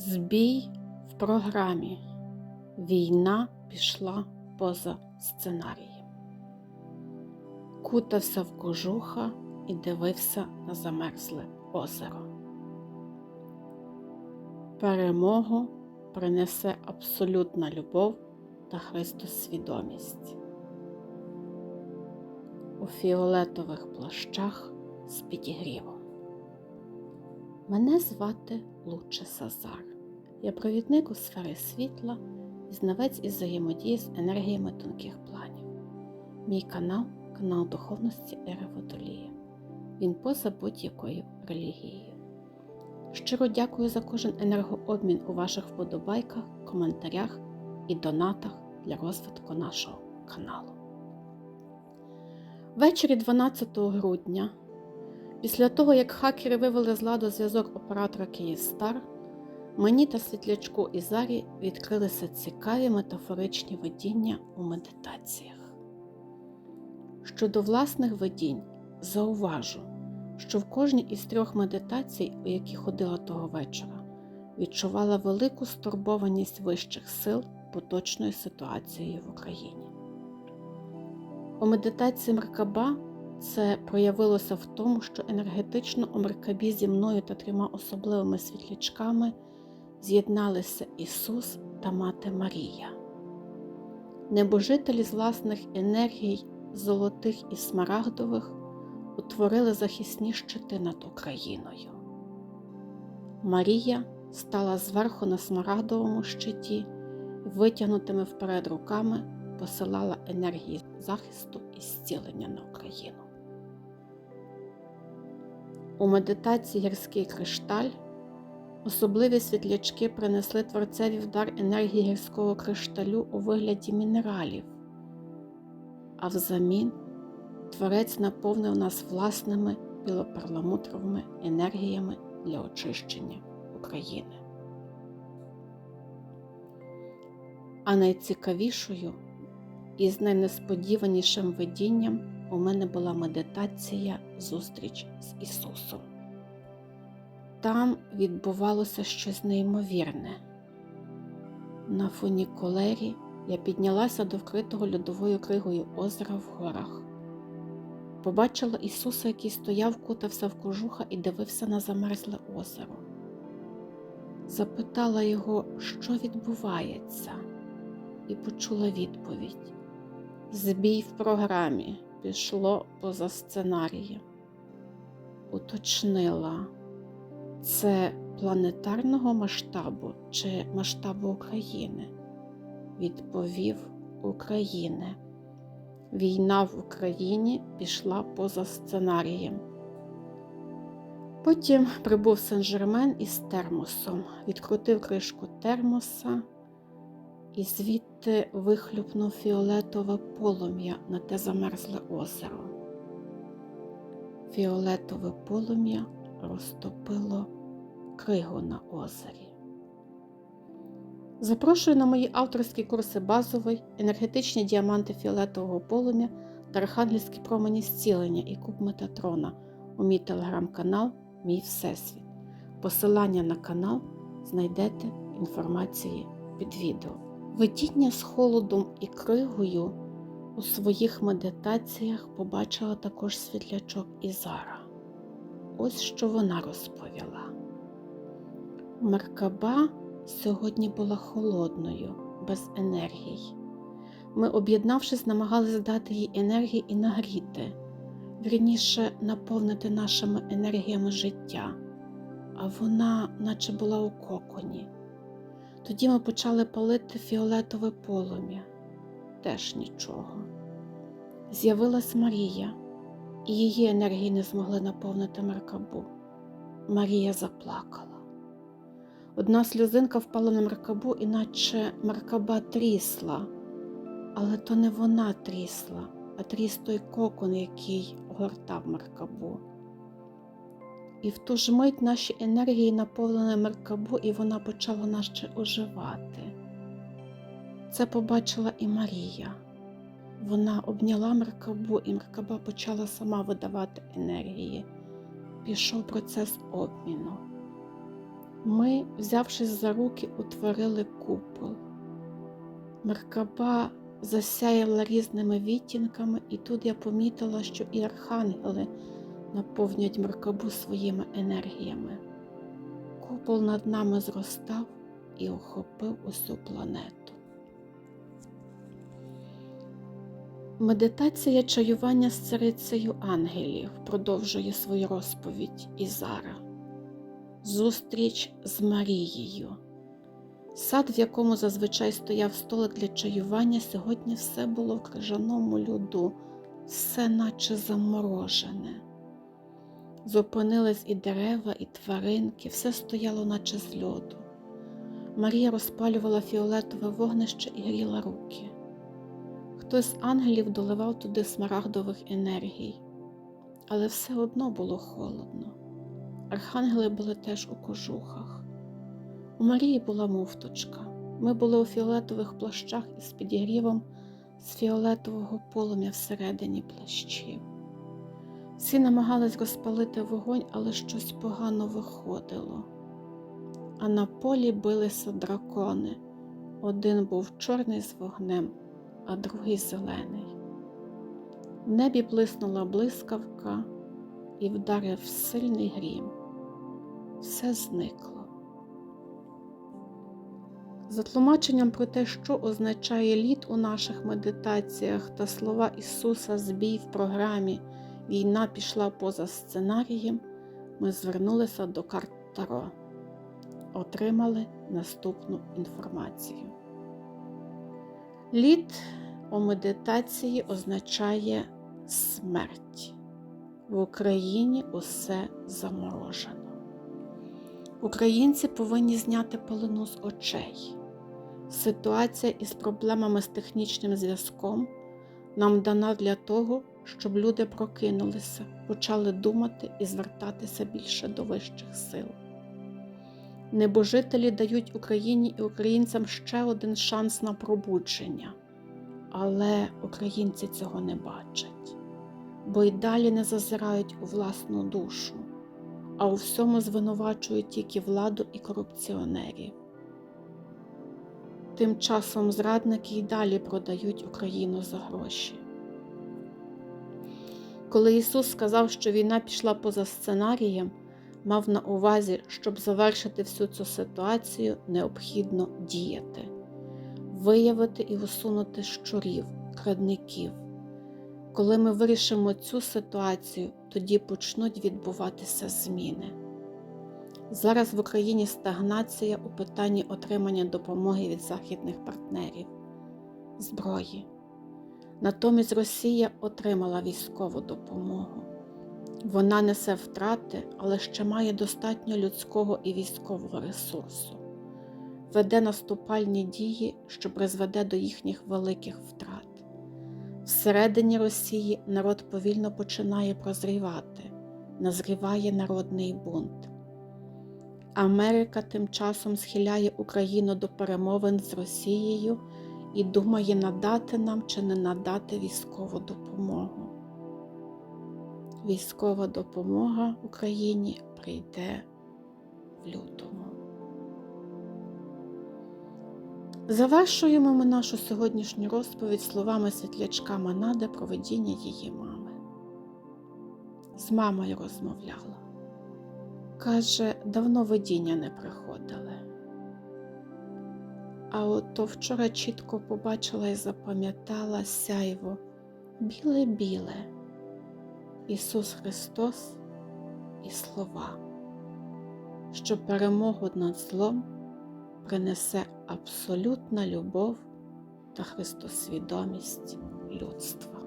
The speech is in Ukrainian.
Збій в програмі. Війна пішла поза сценарієм. Кутався в кожуха і дивився на замерзле озеро. Перемогу принесе абсолютна любов та Христосвідомість. У фіолетових плащах з підігрівом. Мене звати Луче Сазар. Я провідник у сфері світла і знавець із взаємодії з енергіями тонких планів. Мій канал канал духовності Ери Водолія. Він поза будь-якою релігією. Щиро дякую за кожен енергообмін у ваших вподобайках, коментарях і донатах для розвитку нашого каналу. Ввечері 12 грудня Після того, як хакери вивели з ладу зв'язок оператора Київстар, мені та світлячку Ізарі відкрилися цікаві метафоричні видіння у медитаціях. Щодо власних видінь, зауважу, що в кожній із трьох медитацій, у які ходила того вечора, відчувала велику стурбованість вищих сил поточною ситуацією в Україні. У медитації Меркаба це проявилося в тому, що енергетично у Меркабі зі мною та трьома особливими світлячками з'єдналися Ісус та Мати Марія. Небожителі з власних енергій, золотих і смарагдових, утворили захисні щити над Україною. Марія стала зверху на смарагдовому щиті, витягнутими вперед руками посилала енергії захисту і зцілення на Україну. У медитації гірський кришталь особливі світлячки принесли творцеві в дар енергії гірського кришталю у вигляді мінералів, а взамін творець наповнив нас власними білоперламутровими енергіями для очищення України. А найцікавішою і з найнесподіванішим видінням у мене була медитація зустріч з Ісусом. Там відбувалося щось неймовірне. На фунікулері я піднялася до вкритого льодовою кригою озера в горах. Побачила Ісуса, який стояв, кутався в кожуха і дивився на замерзле озеро. Запитала його, що відбувається, і почула відповідь: Збій в програмі пішло поза сценарієм. Уточнила, це планетарного масштабу чи масштабу України? Відповів України. Війна в Україні пішла поза сценарієм. Потім прибув Сен-Жермен із термосом, відкрутив кришку термоса і звідти вихлюпнув фіолетове полум'я на те замерзле озеро. Фіолетове полум'я розтопило кригу на озері. Запрошую на мої авторські курси базовий, енергетичні діаманти фіолетового полум'я та архангельські промені зцілення і куб Метатрона у мій телеграм-канал Мій Всесвіт. Посилання на канал знайдете інформації під відео. Видіння з холодом і кригою у своїх медитаціях побачила також світлячок Ізара. Ось що вона розповіла. Меркаба сьогодні була холодною, без енергій. Ми, об'єднавшись, намагалися дати їй енергії і нагріти, вірніше наповнити нашими енергіями життя, а вона, наче була у коконі. Тоді ми почали палити фіолетове полум'я. Теж нічого. З'явилась Марія, і її енергії не змогли наповнити Меркабу. Марія заплакала. Одна сльозинка впала на Меркабу, іначе Меркаба трісла, але то не вона трісла, а тріс той кокон, який гортав Меркабу. І в ту ж мить наші енергії наповнили Меркабу, і вона почала наче оживати. Це побачила і Марія. Вона обняла Меркабу, і Меркаба почала сама видавати енергії. Пішов процес обміну. Ми, взявшись за руки, утворили купол. Меркаба засяяла різними відтінками, і тут я помітила, що і архангели наповнюють меркабу своїми енергіями. Купол над нами зростав і охопив усю планету. Медитація чаювання з царицею ангелів продовжує свою розповідь Ізара. Зустріч з Марією. Сад, в якому зазвичай стояв столик для чаювання, сьогодні все було в крижаному льоду, все наче заморожене. Зупинились і дерева, і тваринки, все стояло, наче з льоду. Марія розпалювала фіолетове вогнище і гріла руки. Хтось з ангелів доливав туди смарагдових енергій, але все одно було холодно. Архангели були теж у кожухах. У Марії була муфточка. Ми були у фіолетових плащах із підігрівом з фіолетового полум'я всередині плащів. Всі намагались розпалити вогонь, але щось погано виходило. А на полі билися дракони. Один був чорний з вогнем, а другий зелений. В небі блиснула блискавка і вдарив сильний грім. Все зникло. За тлумаченням про те, що означає лід у наших медитаціях та слова Ісуса збій в програмі Війна пішла поза сценарієм, ми звернулися до карт Таро, отримали наступну інформацію. Лід у медитації означає смерть. В Україні усе заморожено. Українці повинні зняти пелену з очей. Ситуація із проблемами з технічним зв'язком нам дана для того, щоб люди прокинулися, почали думати і звертатися більше до вищих сил. Небожителі дають Україні і українцям ще один шанс на пробудження, але українці цього не бачать, бо й далі не зазирають у власну душу, а у всьому звинувачують тільки владу і корупціонерів. Тим часом зрадники й далі продають Україну за гроші. Коли Ісус сказав, що війна пішла поза сценарієм, мав на увазі, щоб завершити всю цю ситуацію, необхідно діяти, виявити і усунути щурів, крадників. Коли ми вирішимо цю ситуацію, тоді почнуть відбуватися зміни. Зараз в Україні стагнація у питанні отримання допомоги від західних партнерів, зброї. Натомість Росія отримала військову допомогу. Вона несе втрати, але ще має достатньо людського і військового ресурсу, веде наступальні дії, що призведе до їхніх великих втрат. Всередині Росії народ повільно починає прозрівати, назріває народний бунт. Америка тим часом схиляє Україну до перемовин з Росією і думає надати нам чи не надати військову допомогу. Військова допомога Україні прийде в лютому. Завершуємо ми нашу сьогоднішню розповідь словами світлячка Манади про видіння її мами. З мамою розмовляла. Каже, давно видіння не приходили. А от то вчора чітко побачила і запам'ятала сяйво біле-біле, Ісус Христос і слова, що перемогу над злом принесе абсолютна любов та христосвідомість людства.